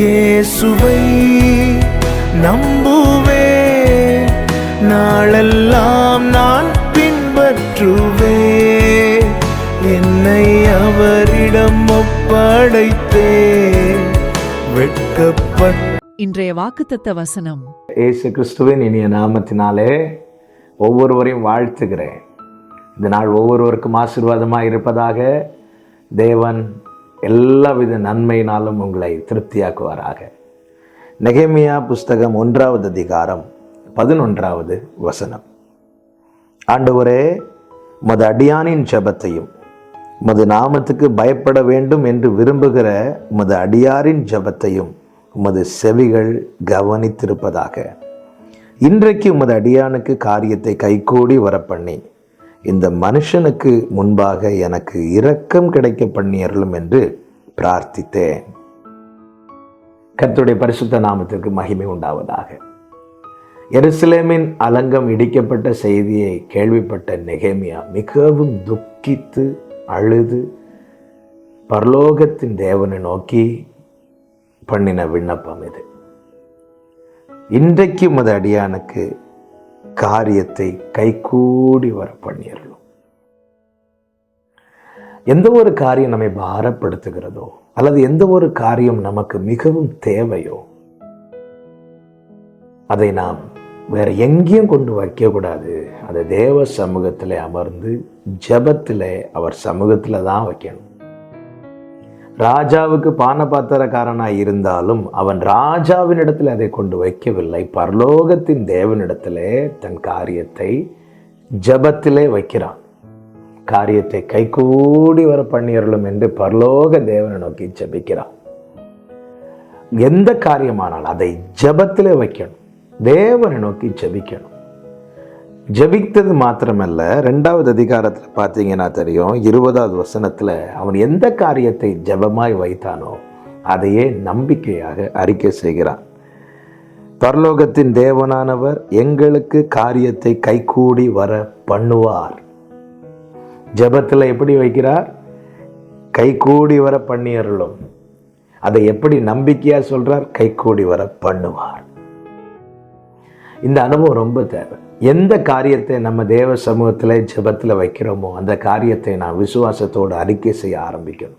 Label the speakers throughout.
Speaker 1: இயேசுவை நம்புவேன் நாளெல்லாம் நான் பின்பற்றுவேன் என்னை அவரிடம் ஒப்படைத்தேன் வெட்கப்பட்ட
Speaker 2: இன்றைய வாக்குத்தத்த வசனம்.
Speaker 3: இயேசு கிறிஸ்துவின் இனிய நாமத்தினாலே ஒவ்வொருவரையும் வாழ்த்துகிறேன். இந்த நாள் ஒவ்வொருவருக்கும் ஆசீர்வாதமாக இருப்பதாக தேவன் எல்லாவித நன்மையினாலும் உங்களை திருப்தியாக்குவாராக. நெகேமியா புஸ்தகம் ஒன்றாவது அதிகாரம் பதினொன்றாவது வசனம். ஆண்டவரே மது அடியானின் ஜெபத்தையும் மது நாமத்துக்கு பயப்பட வேண்டும் என்று விரும்புகிற மது அடியாரின் ஜெபத்தையும் உமது செவிகள் கவனித்திருப்பதாக. இன்றைக்கு உமது அடியானுக்கு காரியத்தை கைகூடி வரப்பண்ணி இந்த மனுஷனுக்கு முன்பாக எனக்கு இரக்கம் கிடைக்க பண்ணியருளும் என்று பிரார்த்தித்தேன். கர்த்துடைய பரிசுத்த நாமத்திற்கு மகிமை உண்டாவதாக. எருசலேமின் அலங்கம் இடிக்கப்பட்ட செய்தியை கேள்விப்பட்ட நெகேமியா மிகவும் துக்கித்து அழுது பரலோகத்தின் தேவனை நோக்கி பண்ணின விண்ணப்பம் இது. இன்றைக்கு உமது அடியானுக்கு காரியத்தை கைகூடி வர பண்ணிடலும் எந்த ஒரு காரியம் நம்மை பாரப்படுத்துகிறதோ அல்லது எந்த ஒரு காரியம் நமக்கு மிகவும் தேவையோ அதை நாம் வேற எங்கேயும் கொண்டு வைக்கக்கூடாது. அதை தேவ சமூகத்தில் அமர்ந்து ஜபத்தில் அவர் சமூகத்தில் தான் வைக்கணும். ராஜாவுக்கு பானபாத்திரக்காரனாய் இருந்தாலும் அவன் ராஜாவினிடத்தில் அதை கொண்டு வைக்கவில்லை. பரலோகத்தின் தேவனிடத்திலே தன் காரியத்தை ஜபத்திலே வைக்கிறான். காரியத்தை கைகூடி வர பண்ணியர்களும் என்று பரலோக தேவனை நோக்கி ஜபிக்கிறான். எந்த காரியமானால் அதை ஜபத்திலே வைக்கணும். தேவனை நோக்கி ஜபிக்கணும். ஜபித்தது மாத்திரமல்ல ரெண்டாவது அதிகாரத்தில் பார்த்தீங்கன்னா தெரியும் இருபதாவது வசனத்தில் அவன் எந்த காரியத்தை ஜபமாய் வைத்தானோ அதையே நம்பிக்கையாக அறிக்கை செய்கிறான். பரலோகத்தின் தேவனானவர் எங்களுக்கு காரியத்தை கைகூடி வர பண்ணுவார். ஜபத்தில் எப்படி வைக்கிறார்? கைகூடி வர பண்ணியருளும். அதை எப்படி நம்பிக்கையாக சொல்கிறார் கைகூடி வர பண்ணுவார். இந்த அனுபவம் ரொம்ப தேவை. எந்த காரியத்தை நம்ம தேவ சமூகத்தில் ஜெபத்தில் வைக்கிறோமோ அந்த காரியத்தை நான் விசுவாசத்தோடு அறிக்கை செய்ய ஆரம்பிக்கணும்.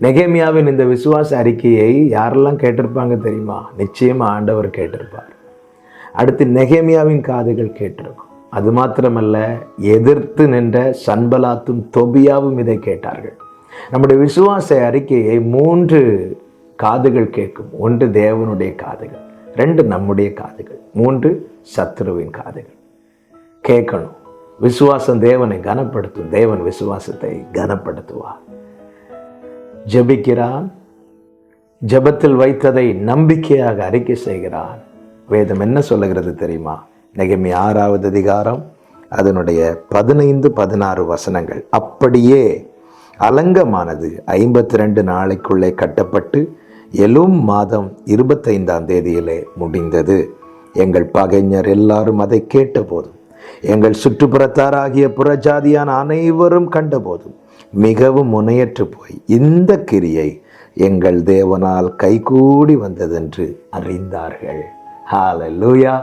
Speaker 3: நெகேமியாவின் இந்த விசுவாச அறிக்கையை யாரெல்லாம் கேட்டிருப்பாங்க தெரியுமா? நிச்சயமாக ஆண்டவர் கேட்டிருப்பார். அடுத்து நெகேமியாவின் காதுகள் கேட்டிருக்கும். அது மாத்திரமல்ல எதிர்த்து நின்ற சன்பலாத்தும் தொபியாவும் இதை கேட்டார்கள். நம்முடைய விசுவாச அறிக்கையை மூன்று காதுகள் கேட்கும். ஒன்று தேவனுடைய காதுகள். ரெண்டு நம்முடைய காதுகள் மூன்று சத்ருவின் காதுகள். கேட்கணும். விசுவாசம் தேவனை கனப்படுத்தும். தேவன் விசுவாசத்தை கனப்படுத்துவார். ஜெபிக்கிறான். ஜெபத்தில் வைத்ததை நம்பிக்கையாக அறிக்கை செய்கிறான். வேதம் என்ன சொல்லுகிறது தெரியுமா? நெகமி ஆறாவது அதிகாரம் அதனுடைய பதினைந்து பதினாறு வசனங்கள். அப்படியே அலங்கமானது ஐம்பத்தி ரெண்டு நாளைக்குள்ளே கட்டப்பட்டு எலும் மாதம் இருபத்தைந்தாம் தேதியிலே முடிந்தது. எங்கள் பகைஞர் எல்லாரும் அதை கேட்டபோதும் எங்கள் சுற்றுப்புறத்தாராகிய புறஜாதியான அனைவரும் கண்டபோதும் மிகவும் முனையற்று போய் இந்த கிரியை எங்கள் தேவனால் கைகூடி வந்ததென்று அறிந்தார்கள். ஹalleluya.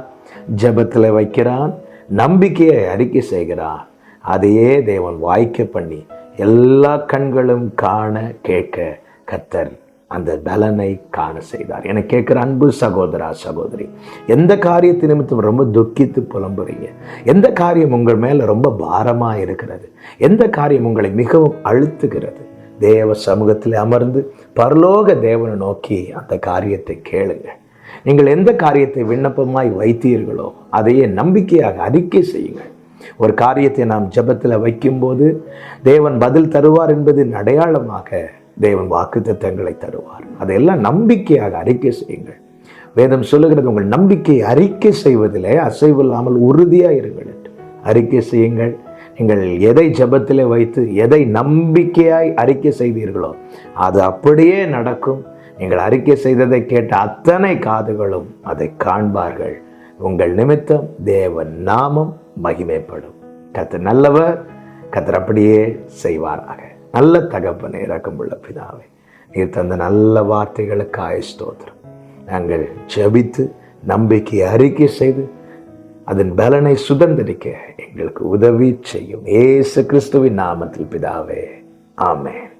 Speaker 3: ஜெபத்தில் வைக்கிறான் நம்பிக்கையை அறிக்கை செய்கிறான். அதையே தேவன் வாய்க்க பண்ணி எல்லா கண்களும் காண கேட்க கத்தர் அந்த பலனை காண செய்தார். என கேட்குற அன்பு சகோதரா சகோதரி எந்த காரியத்தை நிமித்தம் ரொம்ப துக்கித்து புலம்புறீங்க? எந்த காரியம் உங்கள் மேலே ரொம்ப பாரமாக இருக்கிறது? எந்த காரியம் உங்களை மிகவும் அழுத்துகிறது? தேவ சமூகத்தில் அமர்ந்து பரலோக தேவனை நோக்கி அந்த காரியத்தை கேளுங்க. நீங்கள் எந்த காரியத்தை விண்ணப்பமாய் வைத்தீர்களோ அதையே நம்பிக்கையாக அறிக்கை செய்யுங்கள். ஒரு காரியத்தை நாம் ஜெபத்தில் வைக்கும்போது தேவன் பதில் தருவார் என்பதின் அடையாளமாக தேவன் வாக்கு திட்டங்களை தருவார். அதையெல்லாம் நம்பிக்கையாக அறிக்கை செய்யுங்கள். வேதம் சொல்லுகிறது உங்கள் நம்பிக்கை அறிக்கை செய்வதிலே அசைவில்லாமல் உறுதியாக இருங்கள் என்று. அறிக்கை செய்யுங்கள். நீங்கள் எதை ஜெபத்திலே வைத்து எதை நம்பிக்கையாய் அறிக்கை செய்தீர்களோ அது அப்படியே நடக்கும். நீங்கள் அறிக்கை செய்ததை கேட்ட அத்தனை காதுகளும் அதை காண்பார்கள். உங்கள் நிமித்தம் தேவன் நாமம் மகிமைப்படும். கத்து நல்லவர் கத்தர் அப்படியே செய்வாராக. நல்ல தகப்பனை இறக்கமுள்ள பிதாவே நீர் தந்த நல்ல வார்த்தைகளுக்கு ஸ்தோத்திரம். நாங்கள் ஜபித்து நம்பிக்கை அறிக்கை செய்து அதன் பலனை சுதந்திரிக்க எங்களுக்கு உதவி செய்யும். ஏசு கிறிஸ்துவின் நாமத்தில் பிதாவே ஆமேன்.